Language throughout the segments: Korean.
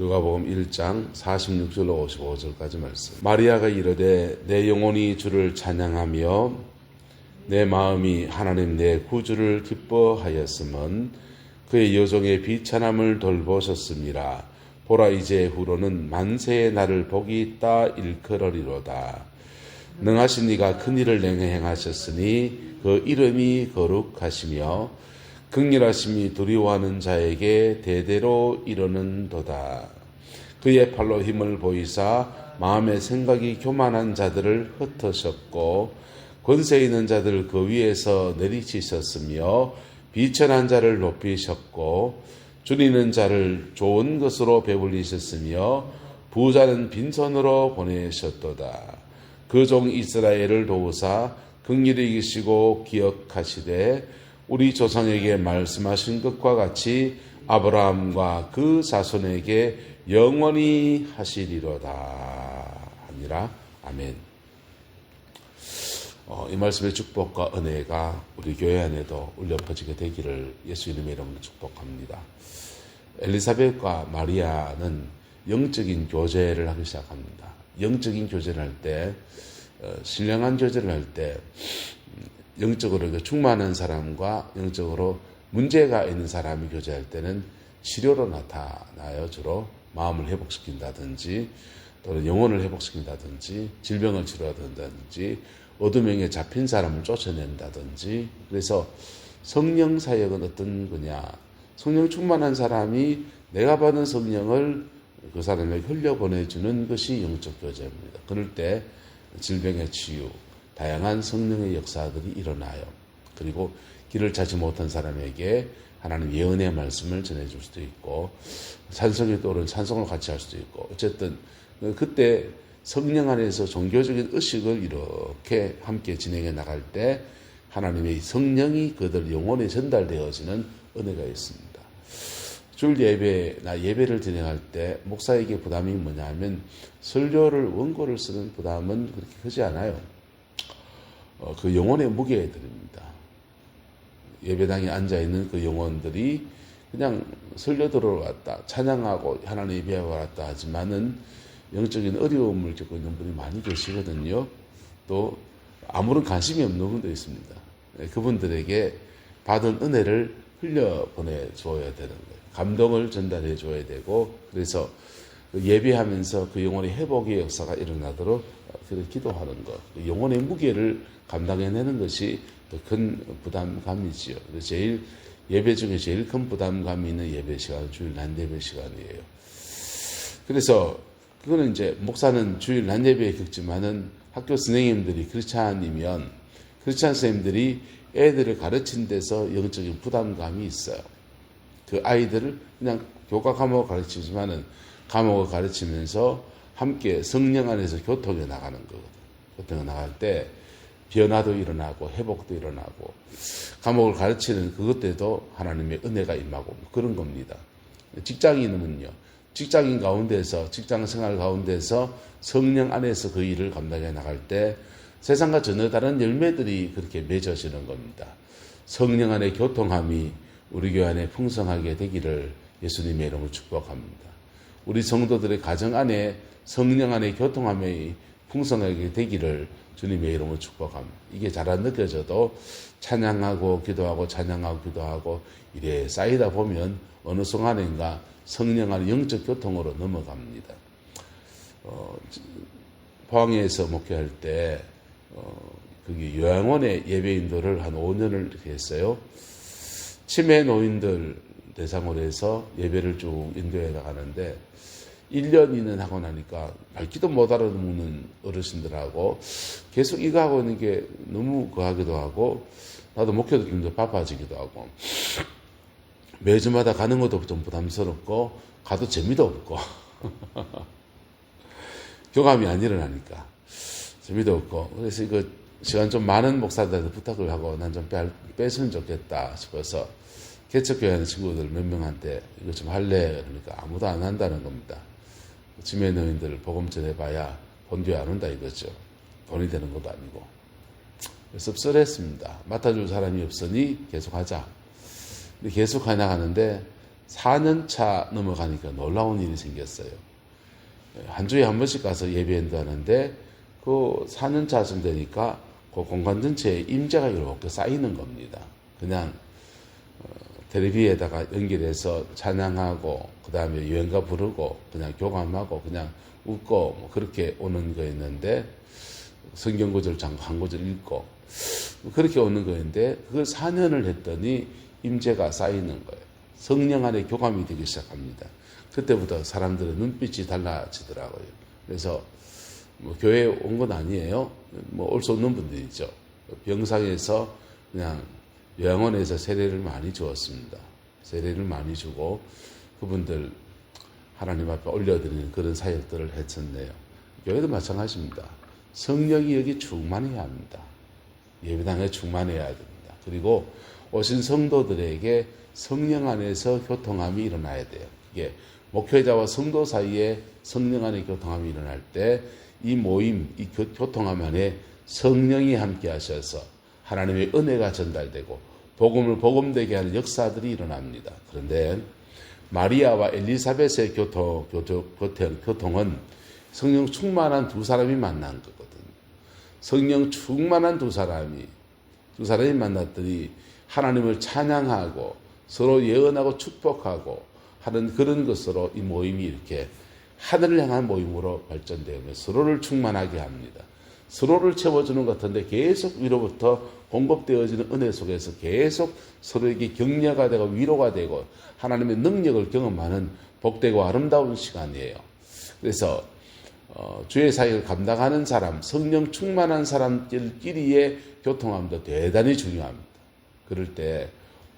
누가복음 1장 46절로 55절까지 말씀. 마리아가 이르되 내 영혼이 주를 찬양하며 내 마음이 하나님 내 구주를 기뻐하였음은 그의 여종의 비천함을 돌보셨습니다. 보라 이제 후로는 만세의 날을 복이 있다 일컬으리로다. 능하신 이가 큰 일을 행하셨으니 그 이름이 거룩하시며 극렬하심이 두려워하는 자에게 대대로 이르는도다. 그의 팔로 힘을 보이사 마음의 생각이 교만한 자들을 흩으셨고 권세 있는 자들 그 위에서 내리치셨으며 비천한 자를 높이셨고 줄이는 자를 좋은 것으로 배불리셨으며 부자는 빈손으로 보내셨도다. 그 종 이스라엘을 도우사 극률히 계시고 기억하시되 우리 조상에게 말씀하신 것과 같이 아브라함과 그 자손에게 영원히 하시리로다 하니라 아멘. 어, 이 말씀의 축복과 은혜가 우리 교회 안에도 울려 퍼지게 되기를 예수 이름의 이름으로 축복합니다. 엘리사벳과 마리아는 영적인 교제를 하기 시작합니다. 영적인 교제를 할 때, 어, 신령한 교제를 할 때, 음, 영적으로 충만한 사람과 영적으로 문제가 있는 사람이 교제할 때는 치료로 나타나요. 주로 마음을 회복시킨다든지 또는 영혼을 회복시킨다든지 질병을 치료한다든지 어둠에 잡힌 사람을 쫓아낸다든지 그래서 성령 사역은 어떤 거냐 성령 충만한 사람이 내가 받은 성령을 그 사람에게 흘려 보내주는 것이 영적 교제입니다. 그럴 때 질병의 치유, 다양한 성령의 역사들이 일어나요. 그리고 길을 찾지 못한 사람에게 하나님 예언의 말씀을 전해줄 수도 있고 찬송의 또는 찬송을 같이 할 수도 있고 어쨌든 그때 성령 안에서 종교적인 의식을 이렇게 함께 진행해 나갈 때 하나님의 성령이 그들 영혼에 전달되어지는 은혜가 있습니다. 줄 예배나 예배를 진행할 때 목사에게 부담이 뭐냐 하면 설교를 원고를 쓰는 부담은 그렇게 크지 않아요. 어, 그 영혼의 무게에 드립니다. 예배당에 앉아 있는 그 영혼들이 그냥 설교 들어왔다 찬양하고 하나님 예배하고 왔다 하지만은 영적인 어려움을 겪고 있는 분이 많이 계시거든요. 또 아무런 관심이 없는 분도 있습니다. 네, 그분들에게 받은 은혜를 흘려 보내 줘야 되는 거예요. 감동을 전달해 줘야 되고 그래서 그 예배하면서 그 영혼의 회복의 역사가 일어나도록 그렇게 기도하는 것, 그 영혼의 무게를 감당해내는 것이 더큰 부담감이지요. 제일 예배 중에 제일 큰 부담감이 있는 예배 시간, 주일 난 예배 시간이에요. 그래서 그거는 이제 목사는 주일 난 예배에 겪지만은 학교 선생님들이 크리스찬이면 크리스찬 선생님들이 애들을 가르친 데서 영적인 부담감이 있어요. 그 아이들을 그냥 교과 과목을 가르치지만은 과목을 가르치면서 함께 성령 안에서 교통에 나가는 거거든. 교통에 나갈 때 변화도 일어나고 회복도 일어나고 과목을 가르치는 그것 때도 하나님의 은혜가 임하고 그런 겁니다. 직장인은요. 직장인 가운데서 직장 생활 가운데서 성령 안에서 그 일을 감당해 나갈 때 세상과 전혀 다른 열매들이 그렇게 맺어지는 겁니다. 성령 안의 교통함이 우리 교회 안에 풍성하게 되기를 예수님의 이름으로 축복합니다. 우리 성도들의 가정 안에 성령 안의 교통함이 풍성하게 되기를 주님의 이름으로 축복합니다. 이게 잘 안 느껴져도 찬양하고 기도하고 찬양하고 기도하고 이래 쌓이다 보면 어느 순간인가 성령 안의 영적 교통으로 넘어갑니다. 어, 포항에서 목회할 때 어, 거기 요양원의 예배인들을 한 5년을 이렇게 했어요. 치매 노인들 대상으로 해서 예배를 쭉 인도해 나가는데 1년이는 하고 나니까 밝기도 못 알아듣는 어르신들하고 계속 이거 하고 있는 게 너무 거하기도 하고 나도 목회도 좀 바빠지기도 하고 매주마다 가는 것도 좀 부담스럽고 가도 재미도 없고 교감이 안 일어나니까 재미도 없고 그래서 이거 시간 좀 많은 목사들한테 부탁을 하고 난 좀 뺐으면 좋겠다 싶어서 개척교회 하는 친구들 몇 명한테 이거 좀 할래 그러니까 아무도 안 한다는 겁니다. 지매 노인들 복음 전해봐야 본교회 안 온다 이거죠. 돈이 되는 것도 아니고 씁쓸했습니다. 맡아줄 사람이 없으니 계속하자. 계속 해나가는데 4년 차 넘어가니까 놀라운 일이 생겼어요. 한 주에 한 번씩 가서 예배한다는데 그 4년 차쯤 되니까 그 공간 전체에 임재가 이렇게 쌓이는 겁니다. 그냥 어, 텔레비에다가 연결해서 찬양하고 그 다음에 유행가 부르고 그냥 교감하고 그냥 웃고 뭐 그렇게 오는 거였는데 성경 구절 잠깐 한 구절 읽고 그렇게 오는 거였는데 그걸 4년을 했더니 임재가 쌓이는 거예요. 성령 안에 교감이 되기 시작합니다. 그때부터 사람들의 눈빛이 달라지더라고요. 그래서 뭐 교회에 온 건 아니에요. 뭐 올 수 없는 분들이 있죠. 병상에서 그냥 요양원에서 세례를 많이 주었습니다. 세례를 많이 주고 그분들 하나님 앞에 올려드리는 그런 사역들을 했었네요. 교회도 마찬가지입니다. 성령이 여기 충만해야 합니다. 예배당에 충만해야 됩니다. 그리고 오신 성도들에게 성령 안에서 교통함이 일어나야 돼요. 이게 목회자와 성도 사이에 성령 안에 교통함이 일어날 때 이 모임, 이 교, 교통함 안에 성령이 함께 하셔서 하나님의 은혜가 전달되고 복음을 복음되게 하는 역사들이 일어납니다. 그런데 마리아와 엘리사벳의 교통, 교통, 교통은 성령 충만한 두 사람이 만난 거거든요. 성령 충만한 두 사람이 두 사람이 만났더니 하나님을 찬양하고 서로 예언하고 축복하고 하는 그런 것으로 이 모임이 이렇게 하늘을 향한 모임으로 발전되며 서로를 충만하게 합니다. 서로를 채워주는 것 같은데 계속 위로부터 공급되어지는 은혜 속에서 계속 서로에게 격려가 되고 위로가 되고 하나님의 능력을 경험하는 복되고 아름다운 시간이에요. 그래서 어, 주의 사역을 감당하는 사람, 성령 충만한 사람들끼리의 교통함도 대단히 중요합니다. 그럴 때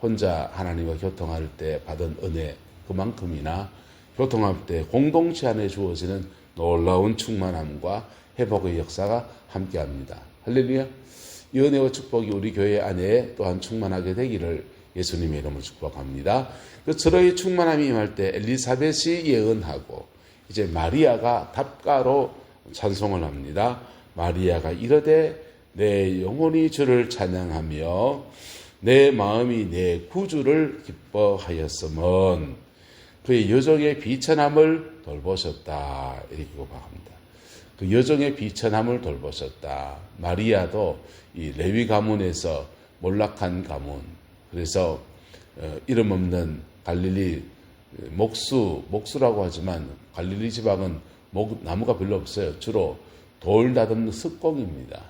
혼자 하나님과 교통할 때 받은 은혜 그만큼이나 교통할 때 공동체 안에 주어지는 놀라운 충만함과 회복의 역사가 함께합니다. 할렐루야. 이 은혜와 축복이 우리 교회 안에 또한 충만하게 되기를 예수님의 이름으로 축복합니다. 그 서로의 충만함이 임할 때 엘리사벳이 예언하고 이제 마리아가 답가로 찬송을 합니다. 마리아가 이르되 내 영혼이 주를 찬양하며 내 마음이 내 구주를 기뻐하였음은 그의 여정의 비천함을 돌보셨다. 이렇게 고백합니다. 그 여정의 비천함을 돌보셨다. 마리아도 이 레위 가문에서 몰락한 가문. 그래서 어, 이름 없는 갈릴리 목수, 목수라고 하지만 갈릴리 지방은 목, 나무가 별로 없어요. 주로 돌 다듬는 습공입니다.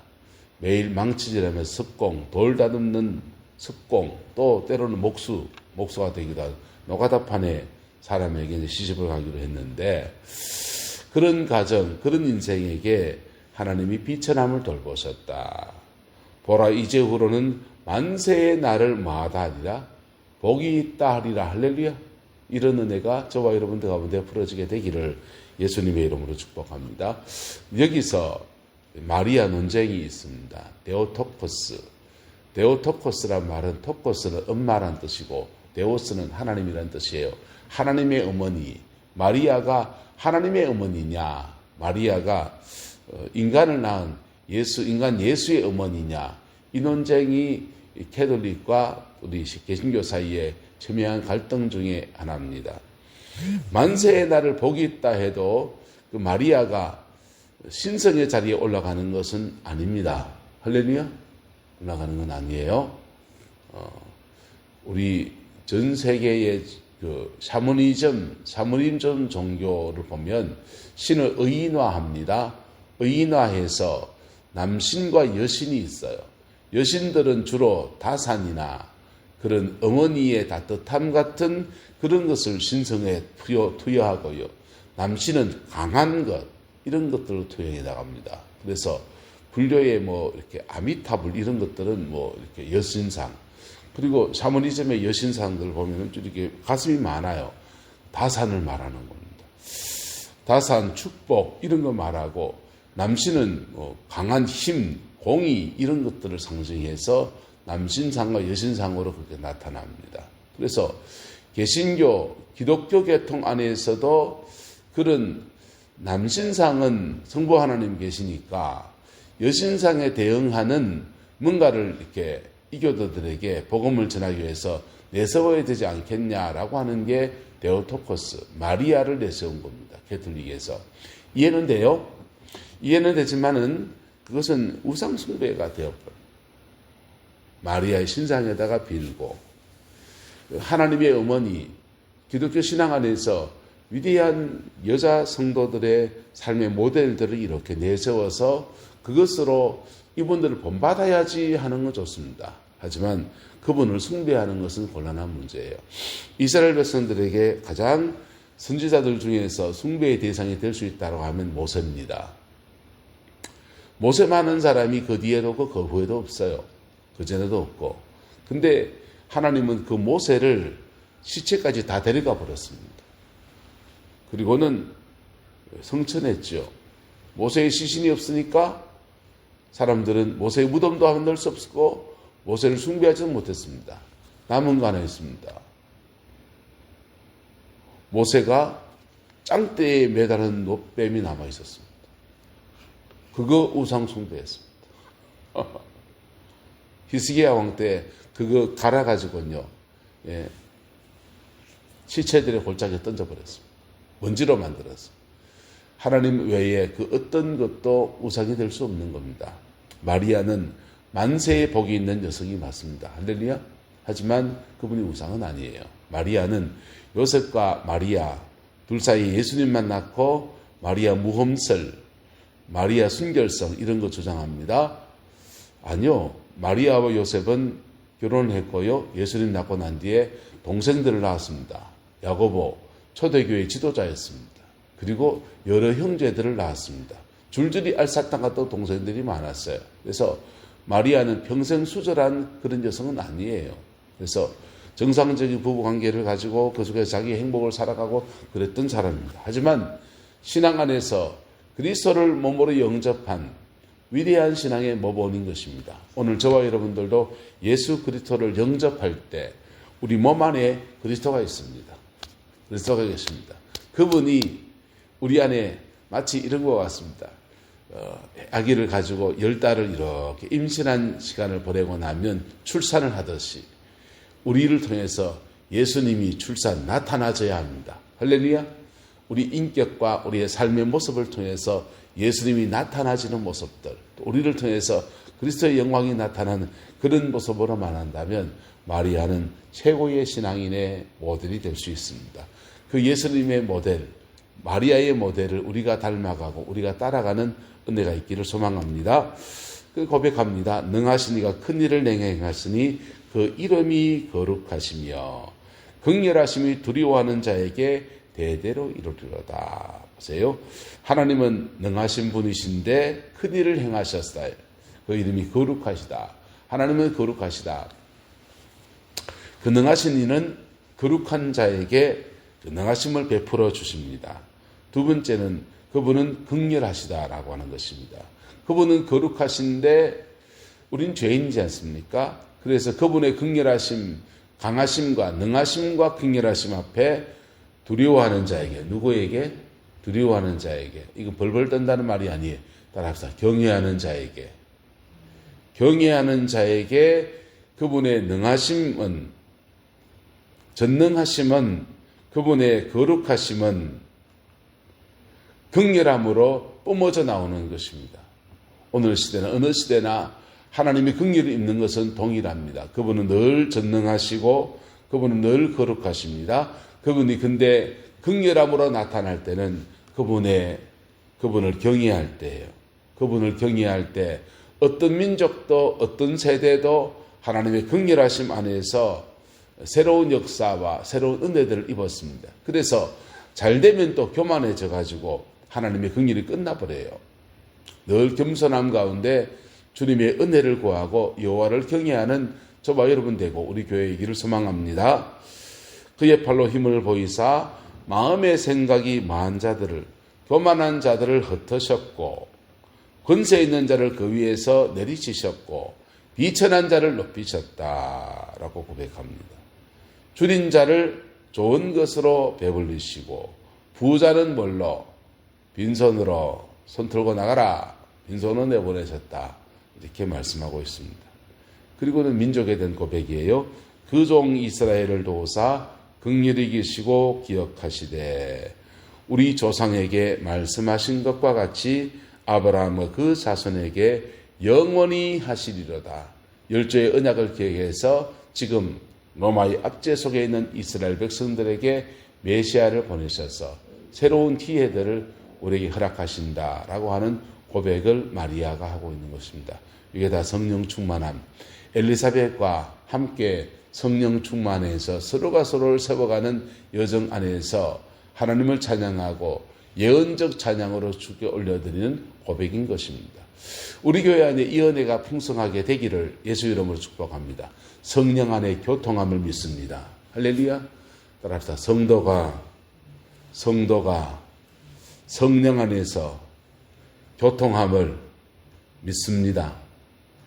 매일 망치질하면서 습공, 돌 다듬는 습공, 또 때로는 목수, 목수가 되기도 하고 노가다판에 사람에게 시집을 가기로 했는데 그런 가정, 그런 인생에게 하나님이 비천함을 돌보셨다. 보라 이제후로는 만세의 날을 마다하리라 복이 있다 하리라 할렐루야. 이런 은혜가 저와 여러분들 가운데 풀어지게 되기를 예수님의 이름으로 축복합니다. 여기서 마리아 논쟁이 있습니다. 데오토코스. 데오토코스란 말은 토코스는 엄마란 뜻이고 데오스는 하나님이란 뜻이에요. 하나님의 어머니. 마리아가 하나님의 어머니냐? 마리아가 어, 인간을 낳은 예수, 인간 예수의 어머니냐? 이 논쟁이 캐톨릭과 우리 개신교 사이에 첨예한 갈등 중의 하나입니다. 만세의 날을 복이 있다 해도 그 마리아가 신성의 자리에 올라가는 것은 아닙니다. 할렐루야? 올라가는 건 아니에요. 어, 우리 전 세계의 그 샤머니즘, 샤머니즘 종교를 보면 신을 의인화합니다. 의인화해서 남신과 여신이 있어요. 여신들은 주로 다산이나 그런 어머니의 따뜻함 같은 그런 것을 신성에 투여, 투여하고요. 남신은 강한 것, 이런 것들을 투여해 나갑니다. 그래서 불교의 뭐 이렇게 아미타불 이런 것들은 뭐 이렇게 여신상, 그리고 샤머니즘의 여신상들 보면은 이렇게 가슴이 많아요. 다산을 말하는 겁니다. 다산, 축복 이런 거 말하고 남신은 뭐 강한 힘, 공의 이런 것들을 상징해서 남신상과 여신상으로 그렇게 나타납니다. 그래서 개신교, 기독교 계통 안에서도 그런 남신상은 성부 하나님 계시니까 여신상에 대응하는 뭔가를 이렇게 이교도들에게 복음을 전하기 위해서 내세워야 되지 않겠냐라고 하는 게 데오토코스, 마리아를 내세운 겁니다. 캐톨릭에서. 이해는 돼요? 이해는 되지만은 그것은 우상숭배가 되어버려요. 마리아의 신상에다가 빌고 하나님의 어머니 기독교 신앙 안에서 위대한 여자 성도들의 삶의 모델들을 이렇게 내세워서 그것으로 이분들을 본받아야지 하는 건 좋습니다. 하지만 그분을 숭배하는 것은 곤란한 문제예요. 이스라엘 백성들에게 가장 선지자들 중에서 숭배의 대상이 될 수 있다고 하면 모세입니다. 모세 많은 사람이 그 뒤에도 없고 그 후에도 없어요. 그 전에도 없고. 근데 하나님은 그 모세를 시체까지 다 데려가 버렸습니다. 그리고는 성천했죠. 모세의 시신이 없으니까 사람들은 모세의 무덤도 만들 수 없었고 모세를 숭배하지 못했습니다. 남은 있습니다. 모세가 짱대에 매달은 노뱀이 남아 있었습니다. 그거 우상 숭배했습니다. 히스기야 왕 때 그거 갈아 가지고요, 예, 시체들의 골짜기에 던져버렸습니다. 먼지로 만들어서. 하나님 외에 그 어떤 것도 우상이 될 수 없는 겁니다. 마리아는 만세의 복이 있는 여성이 맞습니다. 할렐루야. 하지만 그분이 우상은 아니에요. 마리아는 요셉과 마리아 둘 사이에 예수님만 낳고 마리아 무험설, 마리아 순결성 이런 거 주장합니다. 아니요. 마리아와 요셉은 결혼했고요. 예수님 낳고 난 뒤에 동생들을 낳았습니다. 야고보 초대교회 지도자였습니다. 그리고 여러 형제들을 낳았습니다. 줄줄이 알사탕 같은 동생들이 많았어요. 그래서 마리아는 평생 수절한 그런 여성은 아니에요. 그래서 정상적인 부부 관계를 가지고 그 속에서 자기 행복을 살아가고 그랬던 사람입니다. 하지만 신앙 안에서 그리스도를 몸으로 영접한 위대한 신앙의 모본인 것입니다. 오늘 저와 여러분들도 예수 그리스도를 영접할 때 우리 몸 안에 그리스도가 있습니다. 그리스도가 계십니다. 그분이 우리 안에 마치 이런 것 같습니다. 어, 아기를 가지고 열 달을 이렇게 임신한 시간을 보내고 나면 출산을 하듯이 우리를 통해서 예수님이 출산 나타나져야 합니다. 할렐루야. 우리 인격과 우리의 삶의 모습을 통해서 예수님이 나타나지는 모습들, 우리를 통해서 그리스도의 영광이 나타나는 그런 모습으로 말한다면 마리아는 최고의 신앙인의 모델이 될 수 있습니다. 그 예수님의 모델, 마리아의 모델을 우리가 닮아가고 우리가 따라가는 은혜가 있기를 소망합니다. 그 고백합니다. 능하시니가 큰 일을 행하시니 그 이름이 거룩하시며 극렬하심이 두려워하는 자에게 대대로 이루리로다. 보세요. 하나님은 능하신 분이신데 큰 일을 행하셨다. 그 이름이 거룩하시다. 하나님은 거룩하시다. 그 능하신 이는 거룩한 자에게 그 능하심을 베풀어 주십니다. 두 번째는 그분은 극렬하시다라고 하는 것입니다. 그분은 거룩하신데 우린 죄인이지 않습니까? 그래서 그분의 극렬하심, 강하심과 능하심과 극렬하심 앞에 두려워하는 자에게 누구에게 두려워하는 자에게 이거 벌벌 떤다는 말이 아니에요. 따라합시다. 경외하는 자에게 경외하는 자에게 그분의 능하심은 전능하심은 그분의 거룩하심은 극렬함으로 뿜어져 나오는 것입니다. 오늘 시대나 어느 시대나 하나님이 긍휼을 입는 것은 동일합니다. 그분은 늘 전능하시고 그분은 늘 거룩하십니다. 그분이 근데 극렬함으로 나타날 때는 그분의 그분을 경외할 때예요. 그분을 경외할 때 어떤 민족도 어떤 세대도 하나님의 극렬하심 안에서 새로운 역사와 새로운 은혜들을 입었습니다. 그래서 잘 되면 또 교만해져 가지고 하나님의 긍휼이 끝나버려요. 늘 겸손함 가운데 주님의 은혜를 구하고 여호와를 경외하는 저와 여러분 되고 우리 교회이기를 소망합니다. 그의 팔로 힘을 보이사 마음의 생각이 마한 자들을 교만한 자들을 흩으셨고 권세 있는 자를 그 위에서 내리치셨고 비천한 자를 높이셨다라고 고백합니다. 줄인 자를 좋은 것으로 배불리시고 부자는 뭘로 빈손으로 손 들고 나가라 빈손으로 내보내셨다 이렇게 말씀하고 있습니다. 그리고는 민족에 대한 고백이에요. 그 종 이스라엘을 도우사 극률히 계시고 기억하시되 우리 조상에게 말씀하신 것과 같이 아브라함의 그 자손에게 영원히 하시리로다. 열조의 언약을 기억해서 지금 로마의 압제 속에 있는 이스라엘 백성들에게 메시아를 보내셔서 새로운 기회들을 우리에게 허락하신다라고 하는 고백을 마리아가 하고 있는 것입니다. 이게 다 성령 충만함. 엘리사벳과 함께 성령 충만해서 서로가 서로를 세워가는 여정 안에서 하나님을 찬양하고 예언적 찬양으로 주께 올려드리는 고백인 것입니다. 우리 교회 안에 이 은혜가 풍성하게 되기를 예수 이름으로 축복합니다. 성령 안에 교통함을 믿습니다. 할렐루야. 따라합시다. 성도가 성도가 성령 안에서 교통함을 믿습니다.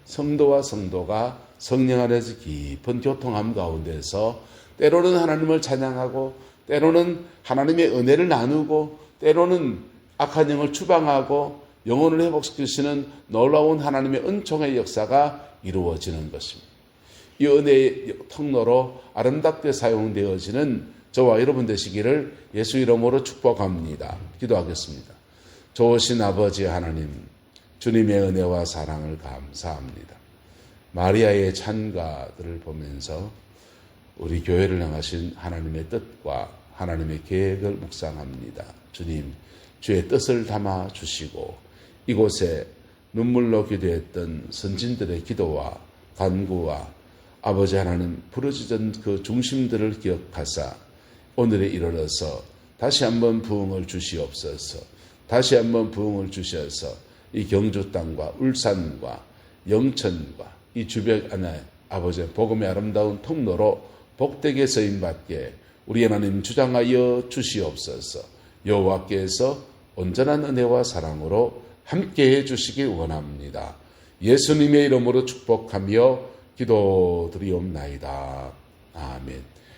성도와 성도가 성령 안에서 깊은 교통함 가운데서 때로는 하나님을 찬양하고 때로는 하나님의 은혜를 나누고 때로는 악한 영을 추방하고 영혼을 회복시키시는 놀라운 하나님의 은총의 역사가 이루어지는 것입니다. 이 은혜의 통로로 아름답게 사용되어지는 저와 여러분 되시기를 예수 이름으로 축복합니다. 기도하겠습니다. 좋으신 아버지 하나님, 주님의 은혜와 사랑을 감사합니다. 마리아의 찬가들을 보면서 우리 교회를 향하신 하나님의 뜻과 하나님의 계획을 묵상합니다. 주님, 주의 뜻을 담아 주시고 이곳에 눈물로 기도했던 선진들의 기도와 간구와 아버지 하나님 부르짖은 그 중심들을 기억하사 오늘에 이르러서 다시 한번 부흥을 주시옵소서. 다시 한번 부흥을 주셔서 이 경주 땅과 울산과 영천과 이 주변 안에 아버지의 복음의 아름다운 통로로 복되게 쓰임받게 우리 하나님 주장하여 주시옵소서. 여호와께서 온전한 은혜와 사랑으로 함께해 주시기 원합니다. 예수님의 이름으로 축복하며 기도드리옵나이다. 아멘.